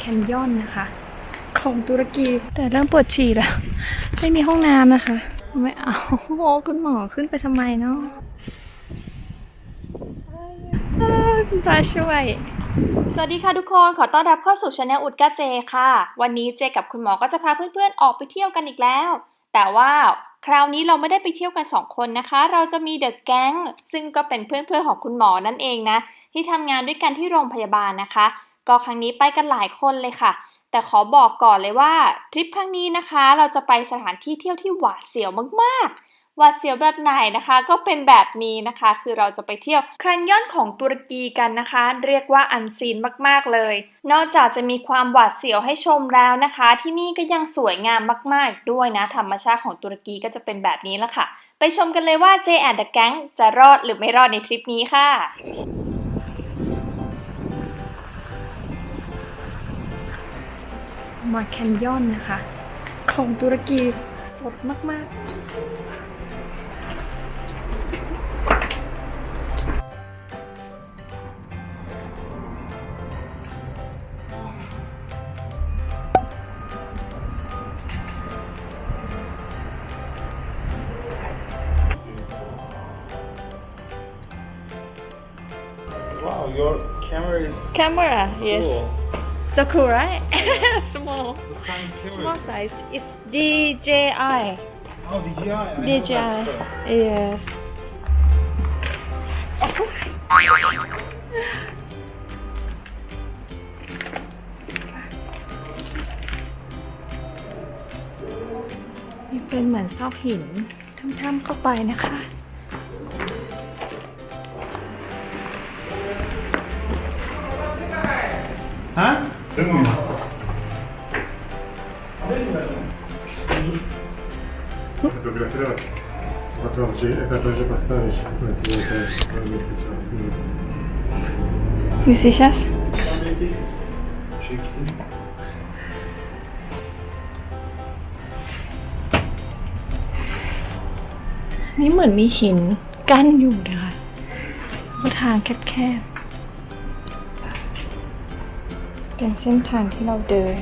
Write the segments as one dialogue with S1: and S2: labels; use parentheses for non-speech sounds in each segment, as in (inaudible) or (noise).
S1: แคนยอนนะคะ ของตุรกี แต่เริ่มปวดฉี่แล้ว ไม่มีห้องน้ำนะคะ ไม่เอาโอ้คุณหมอขึ้นไปทำไมเนาะเอ้ยคุณพระช่วย
S2: สวัสดีค่ะทุกคน ขอต้อนรับเข้าสู่ช anel อุดก้าเจค่ะ วันนี้เจกับคุณหมอก็จะพาเพื่อนๆ ออกไปเที่ยวกันอีกแล้ว แต่ว่าคราวนี้เราไม่ได้ไปเที่ยวกัน 2 คนนะคะ เราจะมีเดอะแก๊งซึ่งก็เป็นเพื่อนๆของคุณหมอนั่นเองนะ ที่ทำงานด้วยกันที่โรงพยาบาลนะคะ ก็ครั้งนี้ไปกันหลายคนเลยค่ะ แต่ขอบอกก่อนเลยว่าทริปครั้งนี้นะคะ เราจะไปสถานที่เที่ยวที่หวาดเสียวมากๆ หวาดเสียวแบบไหนนะคะ ก็เป็นแบบนี้นะคะ คือเราจะไปเที่ยวครันยอนของตุรกีกันนะคะ เรียกว่าอันซีนมากๆเลย นอกจากจะมีความหวาดเสียวให้ชมแล้วนะคะ ที่นี่ก็ยังสวยงามมากๆด้วยนะธรรมชาติของตุรกีก็จะเป็นแบบนี้ละค่ะ ไปชมกันเลยว่าเจแอนด์เดอะแก๊งจะรอดหรือไม่รอดในทริปนี้ค่ะ
S1: มาแคนยอนนะคะ ของตุรกีสดมาก
S3: Wow, your camera is
S1: ๆ camera yes
S3: cool.
S1: So cool right small
S3: What kind of camera
S1: small
S3: is it?
S1: size is DJI
S3: Oh, DJI. I know
S1: DJI
S3: that stuff.
S1: yes นี่เป็นเหมือนซอกหินถ้ำๆเข้าไปนะคะ
S3: Huh?
S4: Фотографировать. Потом че- это тоже поставишь на свой сайт, если сейчас нет.
S1: You see сейчас?
S4: Чики.
S1: นี่เหมือนมีหินกั้นอยู่นะคะแล้วทางแคบๆ เป็นเส้นทางที่เราเดิน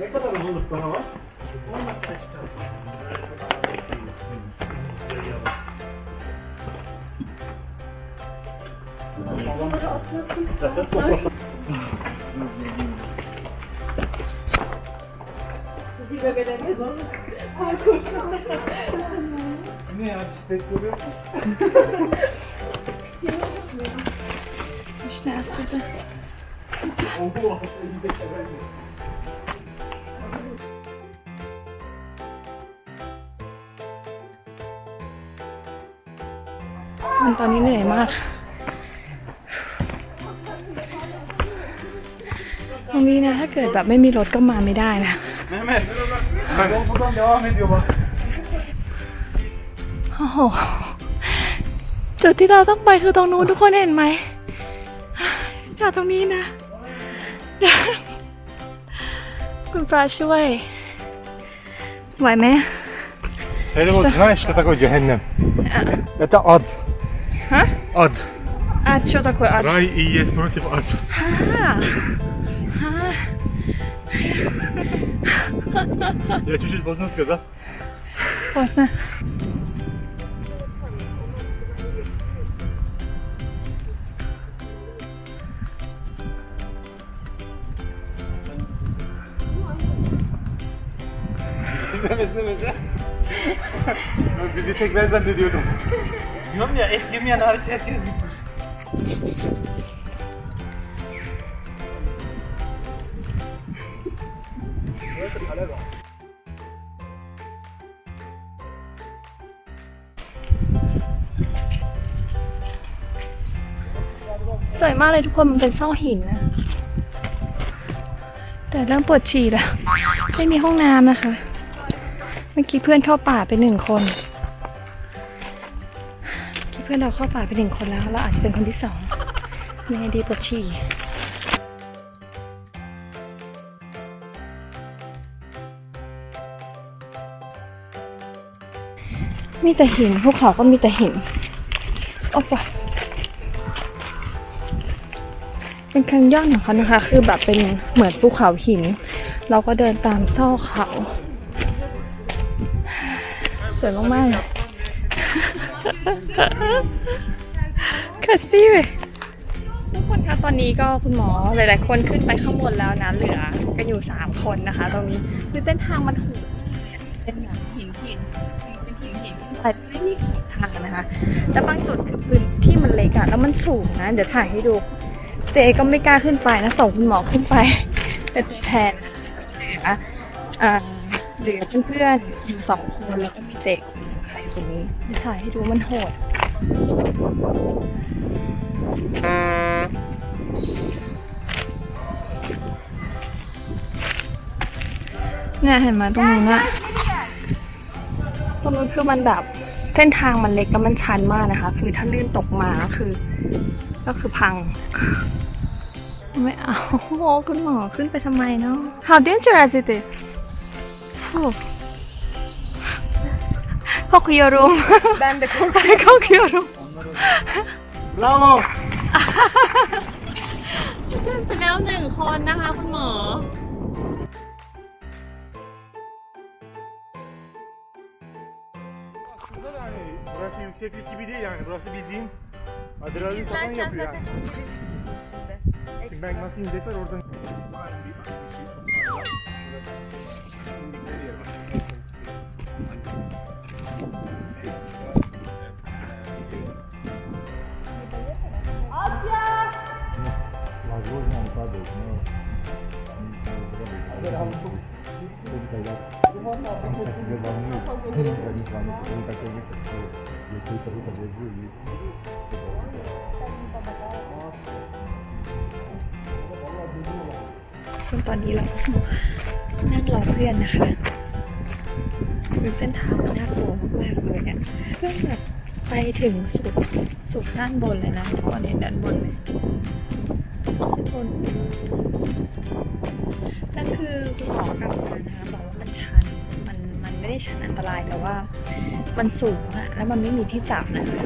S3: Ne kadar Bir bebelerimiz onu Ne ya bisiklet görüyor musun?
S1: İşte aslında.
S3: Oldu o. sever mi?
S1: ตอนนี้เหนื่อยมากตรงนี้นะ ถ้าเกิดแบบไม่มีรถก็มาไม่ได้นะ
S3: Mehmet. Yol buradan devam ediyor bak.
S1: โอ้โห จุดที่เราต้องไปคือตรงนู้นทุกคนเห็นไหม จากตรงนี้นะ คุณปลาช่วย ไหวไหม
S4: Это вот знаешь, что такое джахеннам? Это ад.
S1: А?
S4: Ад.
S1: Ад, что такое ад?
S4: Рай и есть против ад. А -а -а. Я чуть-чуть поздно сказал.
S1: Поздно.
S3: Namaste, namaste.
S4: Bir, bir tek ben zannediyordum.
S3: Diyorum ya et yemeyen hariç herkes gitmiş.
S1: สวยมากเลยทุกคนมันเป็นซอกหินนะ แต่เริ่มปวดฉี่แล้ว ไม่มีห้องน้ำนะคะ มื่อกี้เพื่อนเข้าป่าไปหนึ่งคนเมื่อกี้เพื่อนเราเข้าป่าไปหนึ่งคนแล้ว เราอาจจะเป็นคนที่สองยังไงดีปวดฉี่มีแต่หินภูเขาก็มีแต่หิน โอ้ปะเป็นคันย่อนของเขานะคะ คือแบบเป็นเหมือนภูเขาหิน เราก็เดินตามซอกเขา สวยมากๆเลยคาซี่เลยทุกคนคะตอนนี้ก็คุณหมอหลายๆคนขึ้นไปข้างบนแล้วนะเหลือกันอยู่สามคนนะคะ ตรงนี้คือเส้นทางมันโหดเป็นแบบหินหินเป็นหินหินแต่ไม่มีขอบทางนะคะแต่บางจุดคือพื้นที่มันเล็กอะแล้วมันสูงนะ เดี๋ยวถ่ายให้ดูเจก็ไม่กล้าขึ้นไปนะส่งคุณหมอขึ้นไปเป็นตัวแทนเหลืออ่า เหลือเพื่อนๆอยู่สองคนแล้วก็มีเจใครคนนี้เดี๋ยวถ่ายให้ดูมันโหดเนี่ยเห็นไหมตรงนู้นอะตรงนู้นคือมันแบบเส้นทางมันเล็กแล้วมันชันมากนะคะ คือถ้าลื่นตกมาก็คือ ก็คือพัง ไม่เอาโอ้คุณหมอขึ้นไปทำไมเนาะ How dangerous is it โอ้Korkuyorum. Ben de (laughs) korkuyorum. korkuyorum.
S3: Bravo!
S1: ขึ้นไปแล้วหนึ่งคนนะคะคุณหมอ
S4: Aslında da hani burası yükseklik gibi değil yani. Burası bildiğin adrenalin falan yapıyor yani. Şimdi ben nasıl inecekler oradan.
S1: ซึ่งตอนนี้เรานั่งรอเพื่อนนะคะคือเส้นทางมันน่ากลัวมากๆเลยเนี่ยเพื่อนแบบไปถึงสุดสุดด้านบนเลยนะทุกคนเห็นด้านบนไหมด้านบน นั่นคือคุณหมอกลับมานะคะบอกว่ามันชันมันมันไม่ได้ชันอันตรายแต่ว่า มันสูงอะแล้วมันไม่มีที่จับนะคะ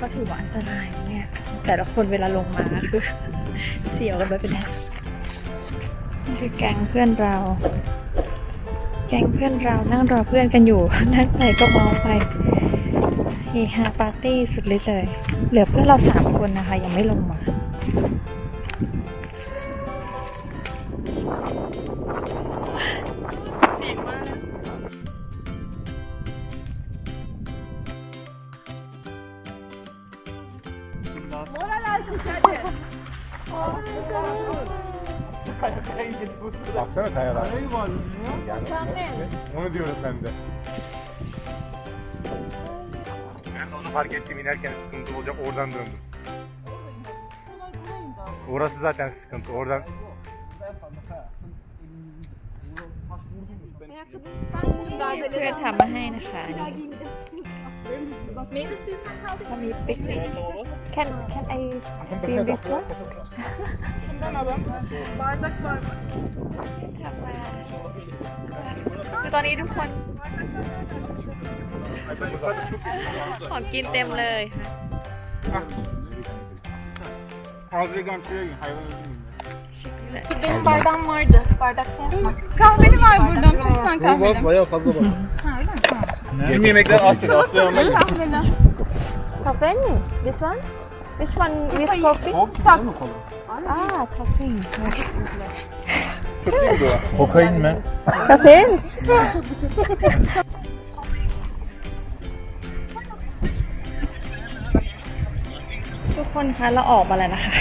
S1: ก็ถือว่าอันตรายเนี่ยแต่ละคนเวลาลงมาคือเสียวกันไปเป็นแถวนี่คือแก๊งเพื่อนเรา แก๊งเพื่อนเรานั่งรอเพื่อนกันอยู่ นั่งไปก็เมาไปเฮฮาปาร์ตี้สุดฤทธิ์เลยเหลือเพื่อนเราสามคนนะคะ ยังไม่ลงมา
S4: Baksana kayalar. Yani, onu diyorum ben de. Ben de onu fark ettim inerken sıkıntı olacak oradan döndüm. Orası zaten sıkıntı oradan
S1: เพื่อนทำมาให้นะคะเ ขามีปิกนิก can can I see this one ทำมาคือตอนนี้ทุกคนของกินเต็มเลยค่ะ
S3: Hazregan şuraya hayvan öldürmeyin.
S2: Benim bardağım vardı. Bardak şey yapma.
S5: Kahveni var buradan. Lütfen kahveni.
S3: bayağı fazla var. Bizim yemekler Asya. Asya yemek.
S1: Coffee this one this one with coffee ah coffee
S3: Çok güzel bu.
S4: Kokain mi?
S1: coffee ทุกคนคะเราออกมาแล้วนะคะ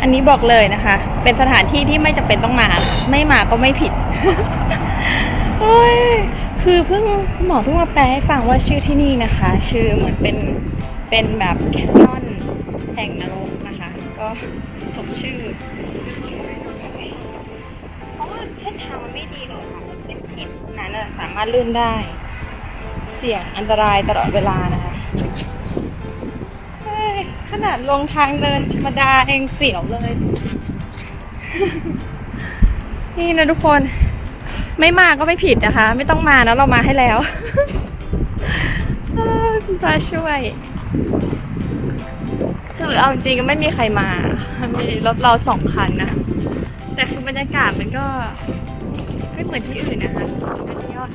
S1: อันนี้บอกเลยนะคะ เป็นสถานที่ที่ไม่จำเป็นต้องมา ไม่มาก็ไม่ผิดโอ้ย คือเพิ่งหมอเพิ่งมาแปลให้ฟังว่าชื่อที่นี่นะคะ ชื่อเหมือนเป็นเป็นแบบแคนยอนแห่งนรกนะคะ ก็สมชื่อเพราะว่าเส้นทางมันไม่ดีเลยค่ะมันเป็นหินหนาน่ะสามารถลื่นได้ เสี่ยงอันตรายตลอดเวลานะคะขนาดลงทางเดินธรรมดาเองเสียวเลย นี่นะทุกคน ไม่มาก็ไม่ผิดนะคะ ไม่ต้องมานะเรามาให้แล้วคุณพระช่วยคือเอาจริงก็ไม่มีใครมา มีรถเราสองคันนะ แต่คือบรรยากาศมันก็ ไม่เหมือนที่อื่นนะคะเป็นยอด